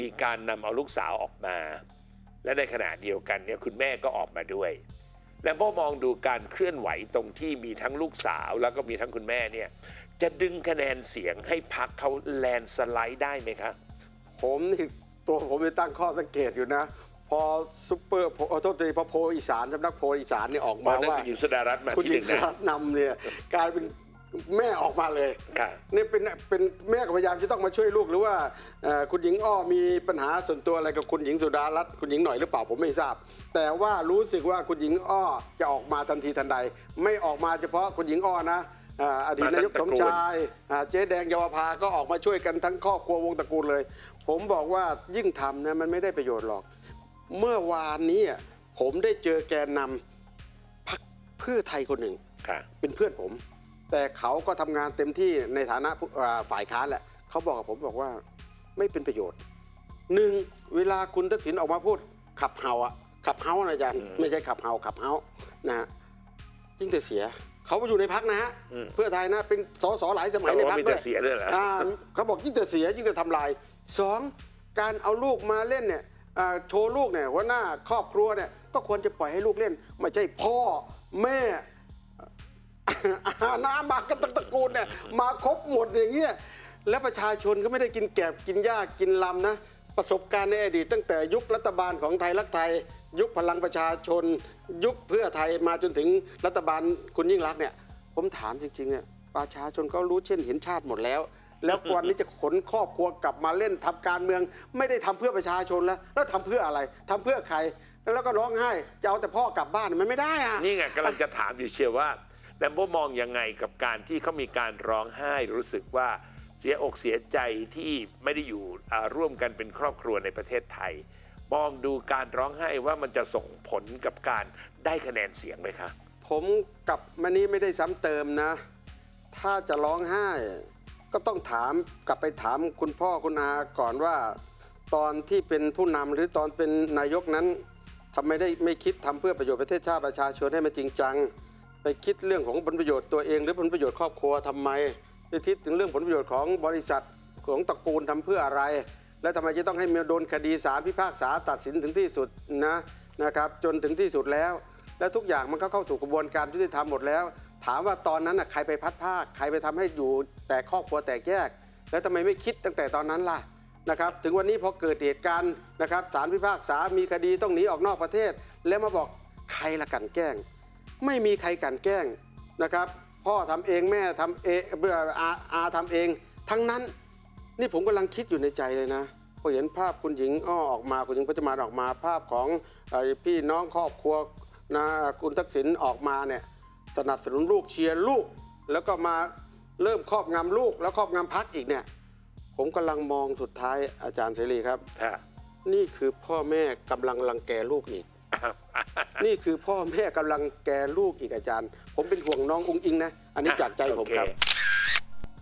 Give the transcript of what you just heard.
มีการนำเอาลูกสาวออกมา และในขณะเดียวกันเนี่ยคุณแม่ก็ออกมาด้วย แล้วพอมองดูการเคลื่อนไหวตรงที่มีทั้งลูกสาวแล้วก็มีทั้งคุณแม่เนี่ยจะดึงคะแนนเสียงให้พักเขาแลนด์สไลด์ได้ไหมคะ ผมนี่ตัวผมไปตั้งข้อสังเกตอยู่นะ พอซุปเปอร์โพเอ่อโทษทีพอโพลอีสานสำนักโพลอีสานเนี่ยออกมามานั่นว่าคุณหญิงสุดารัตน์มาคุณหที่ญิหงนึ่งสนะ รัตน์นำเนี่ยกลายเป็น แม่ออกมาเลยค่ะนี่เป็นเป็นแม่ก็พยายามจะต้องมาช่วยลูกหรือว่าเอ่อคุณหญิงอ้อมีปัญหาส่วนตัวอะไรกับคุณหญิงสุดารัตน์คุณหญิงหน่อยหรือเปล่าผมไม่ทราบ แต่ว่ารู้สึกว่าคุณหญิงอ้อจะออกมาทันทีทันใด ไม่ออกมาเฉพาะคุณหญิงอ้อนะอ่าอดีตนายกสมชายอ่าเจ๊แดงเยาวภาก็ออกมาช่วยกันทั้งครอบครัววงตระกูลเลย ผมบอกว่ายิ่งทำนะมันไม่ได้ประโยชน์หรอก เมื่อวานนี้อะผมได้เจอแกนนำพรรคเพื่อไทยคนหนึ่งค่ะเป็นเพื่อนผม แต่เขาก็ทำงานเต็มที่ในฐานะผู้อ่าฝ่ายค้านแหละเขาบอกกับผมบอกว่าไม่เป็นประโยชน์หนึ่งเวลาคุณทักษิณออกมาพูด ขับเฮาอะขับเฮานะอาจารย์อืมไม่ใช่ขับเฮาขับเฮานะฮะยิ่งแต่เสีย เขาอยู่ในพักนะฮะอืม เพื่อไทยนะเป็นสสหลายสมัยเขาในบอกพัว่ากมีด้แต่วยเสียด้วยเหรอ อ่าเขาบอกยิ่งแต่เสียยิ่งแต่ทำลายสองการเอาลูกมาเล่นเนี่ยอ่าโชว์ลูกเนี่ยว่าหน้าครอบครัวเนี่ยก็ควรจะปล่อยให้ลูกเล่น ไม่ใช่พ่อแม่ อาน้ามากันตั้งตระกูลเนี่ยมาครบหมดอย่างเงี้ยแล้วประชาชนก็ไม่ได้กินแกบกินหญ้ากินลำนะ ประสบการณ์ในอดีตตั้งแต่ยุครัฐบาลของไทยรักไทย ยุคพลังประชาชน ยุคเพื่อไทยมาจนถึงรัฐบาลคุณยิ่งรักษณ์เนี่ย ผมถามจริงๆเนี่ยประชาชนเขารู้เช่นเห็นชาติหมดแล้ว แล้ววันนี้จะขนครอบครัวกลับมาเล่นทำการเมือง ไม่ได้ทำเพื่อประชาชนแล้ว แล้วทำเพื่ออะไรทำเพื่อใครแล้วก็ร้องไห้จะเอาแต่พ่อกลับบ้านมันไม่ได้อะ นี่ไงกำลังจะถามอยู่เชียวว่า แลมโบมองยังไงกับการที่เขามีการร้องไห้รู้สึกว่าเสียอกเสียใจที่ไม่ได้อยู่ร่วมกันเป็นครอบครัวในประเทศไทย มองดูการร้องไห้ว่ามันจะส่งผลกับการได้คะแนนเสียงไหมคะผมกับมันนี้ไม่ได้ซ้ำเติมนะ ถ้าจะร้องไห้ ก็ต้องถามกลับไปถามคุณพ่อคุณอาก่อนว่า ตอนที่เป็นผู้นำหรือตอนเป็นนายกนั้นทำไมได้ไม่คิดทำเพื่อประโยชน์ประเทศชาติประชาชนให้มันจริงจัง ไปคิดเรื่องของผลประโยชน์ตัวเองหรือผลประโยชน์ครอบครัวทำไมไปคิดถึงเรื่องผลประโยชน์ของบริษัทของตระกูลทำเพื่ออะไร แล้วทำไมจะต้องให้เมียโดนคดีศาลพิพากษาตัดสินถึงที่สุดนะนะครับจนถึงที่สุดแล้ว แล้วทุกอย่างมันก็เข้าสู่กระบวนการยุติธรรมหมดแล้ว ถามว่าตอนนั้นน่ะใครไปพัดภาคใครไปทำให้อยู่แต่ครอบครัวแตกแยก แล้วทำไมไม่คิดตั้งแต่ตอนนั้นล่ะนะครับถึงวันนี้พอเกิดเหตุการณ์นะครับศาลพิพากษามีคดีต้องหนีออกนอกประเทศ แล้วมาบอกใครละกันแกล้ง ไม่มีใครกลันแกล้งนะครับ พ่อทำเองแม่ทำเองเบื่ออาอาทำเอง ทั้งนั้นนี่ผมกำลังคิดอยู่ในใจเลยนะพอเห็นภาพคุณหญิงอ้อออกมาคุณหญิงพจมานออกมาภาพของเอ่อพี่น้องครอบครัวนะคุณทักษิณออกมาเนี่ยสนับสนุนลูกเชียร์ลูก แล้วก็มาเริ่มครอบงำลูก แล้วครอบงำพักอีกเนี่ย ผมกำลังมองสุดท้ายอาจารย์เสรีครับค่ะนี่คือพ่อแม่กำลังรังแกลูกอีก นี่คือพ่อแม่กำลังแกลูกอีกอาจารย์ ผมเป็นห่วงน้องอุ้งอิงนะ อันนี้จากใจผมครับ